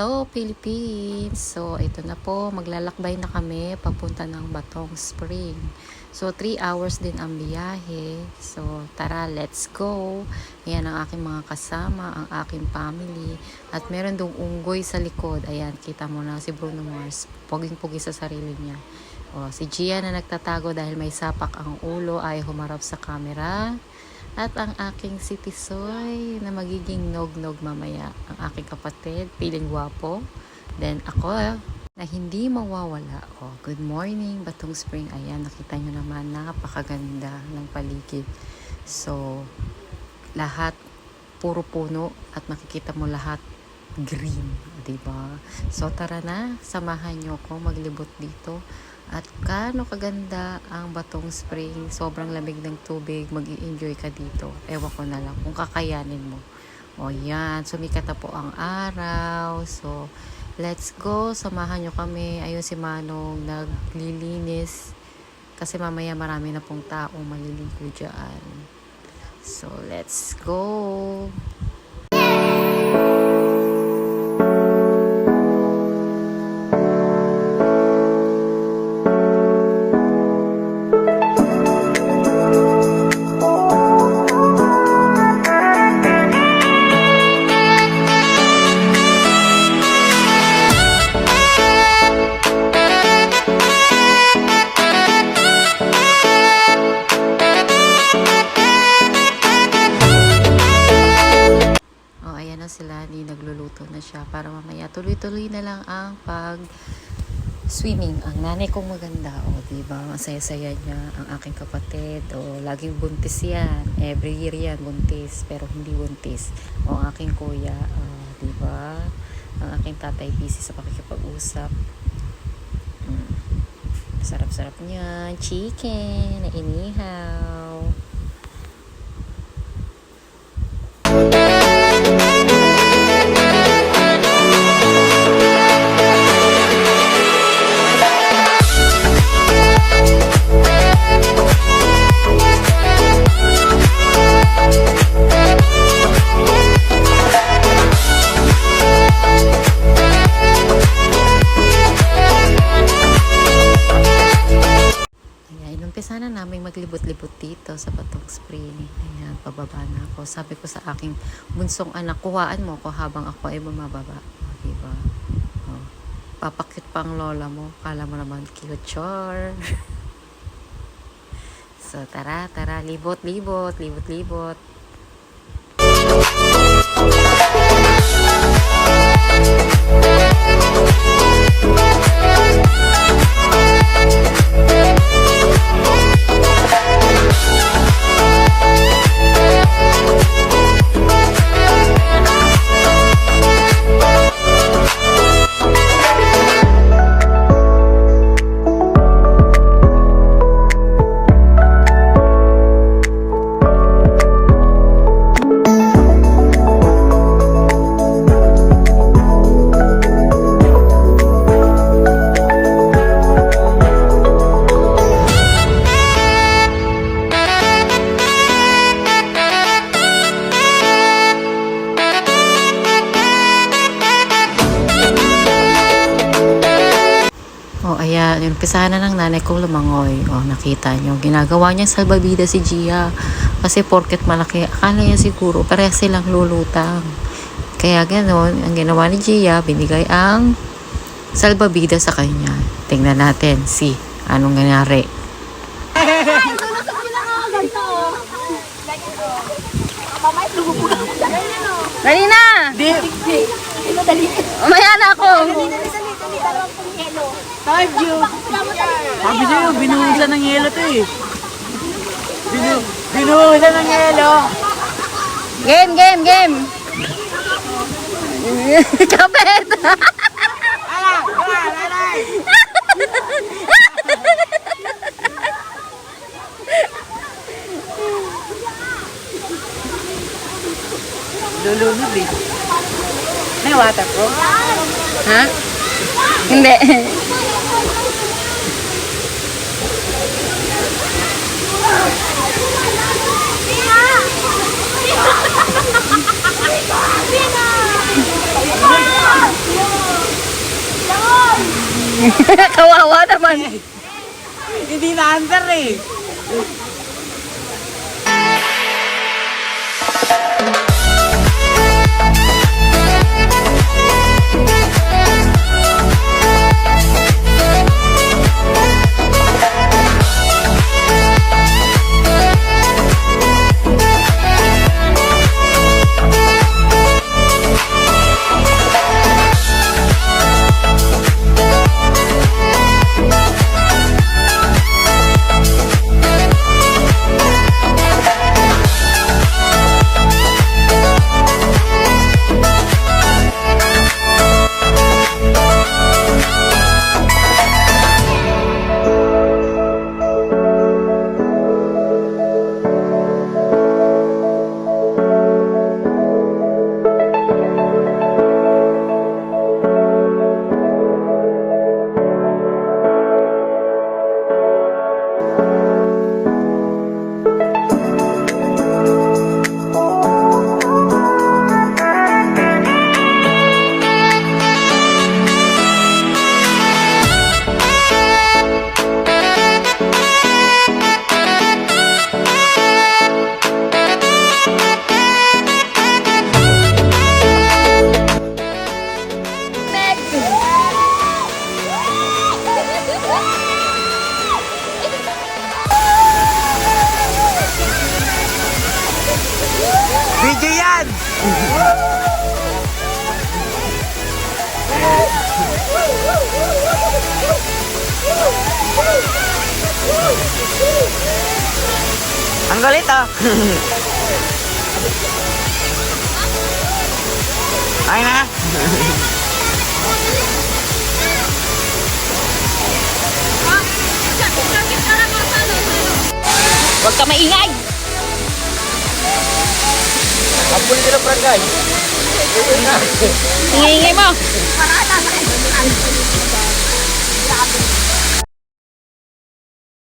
Hello Philippines! So ito na po, maglalakbay na kami papunta ng Batong Spring. So 3 hours din ang biyahe. So tara, let's go! Ayan ang aking mga kasama, ang aking family. At meron dong unggoy sa likod. Ayan, kita mo na si Bruno Mars. Poging-pogi sa sarili niya. O, si Gia na nagtatago dahil may sapak ang ulo ay humarap sa camera. At ang aking si Tisoy na magiging nog-nog mamaya. Ang aking kapatid, piling gwapo. Then ako, na hindi mawawala. Oh, good morning, Batong Spring. Ayan, nakita nyo naman, napakaganda ng paligid. So, lahat puro puno at makikita mo lahat green, 'di ba? So tara na, samahan niyo ko maglibot dito. At kano kaganda ang Batong Spring, sobrang lamig ng tubig, mag enjoy ka dito. Ewan ko na lang kung kakayanin mo. O yan, sumikat na po ang araw. So, let's go, samahan nyo kami. Ayun si Manong naglilinis. Kasi mamaya marami na pong tao maliligo dyan. So, let's go! Tuloy-tuloy na lang ang pag swimming. Ang nanay kong maganda, oh, di ba? Ang saya-saya niya, ang aking kapatid, oh, laging buntis yan. Every year yan, buntis, pero hindi buntis. O, ang aking kuya, oh, di ba? Ang aking tatay busy sa pakikipag-usap. Mm. Sarap-sarap niyan. Chicken, na maglibot-libot dito sa Batong Spring. Ayan, pababa na ako. Sabi ko sa aking bunsong anak, kuhaan mo ako habang ako ay bumababa. O, diba? O, papakit pang lola mo. Kala mo naman cute, char. so, tara, tara. Libot, libot, Umpisahan na ng nanay kong lumangoy. Oh, nakita nyo. Ginagawa niya salbabida si Gia. Kasi porket malaki, akala niya siguro, parehas silang lulutang. Kaya ganoon, ang ginawa ni Gia, binigay ang salbabida sa kanya. Tingnan natin, si, anong nangyari. Dali na! Umaya na ako! Sabi sa'yo, binuhusan ng yelo to eh. Binu binuhusan ng yelo. Game, game, game! Kapit! Ala, ala, ala. Lulunod eh. May waterproof? ha? Hindi. Kawawa naman. Hindi na answer eh. Video yan! Ang galit ah! Ay na! Huwag ka maingay. Ampun nila prangay! Ingay-ingay mo.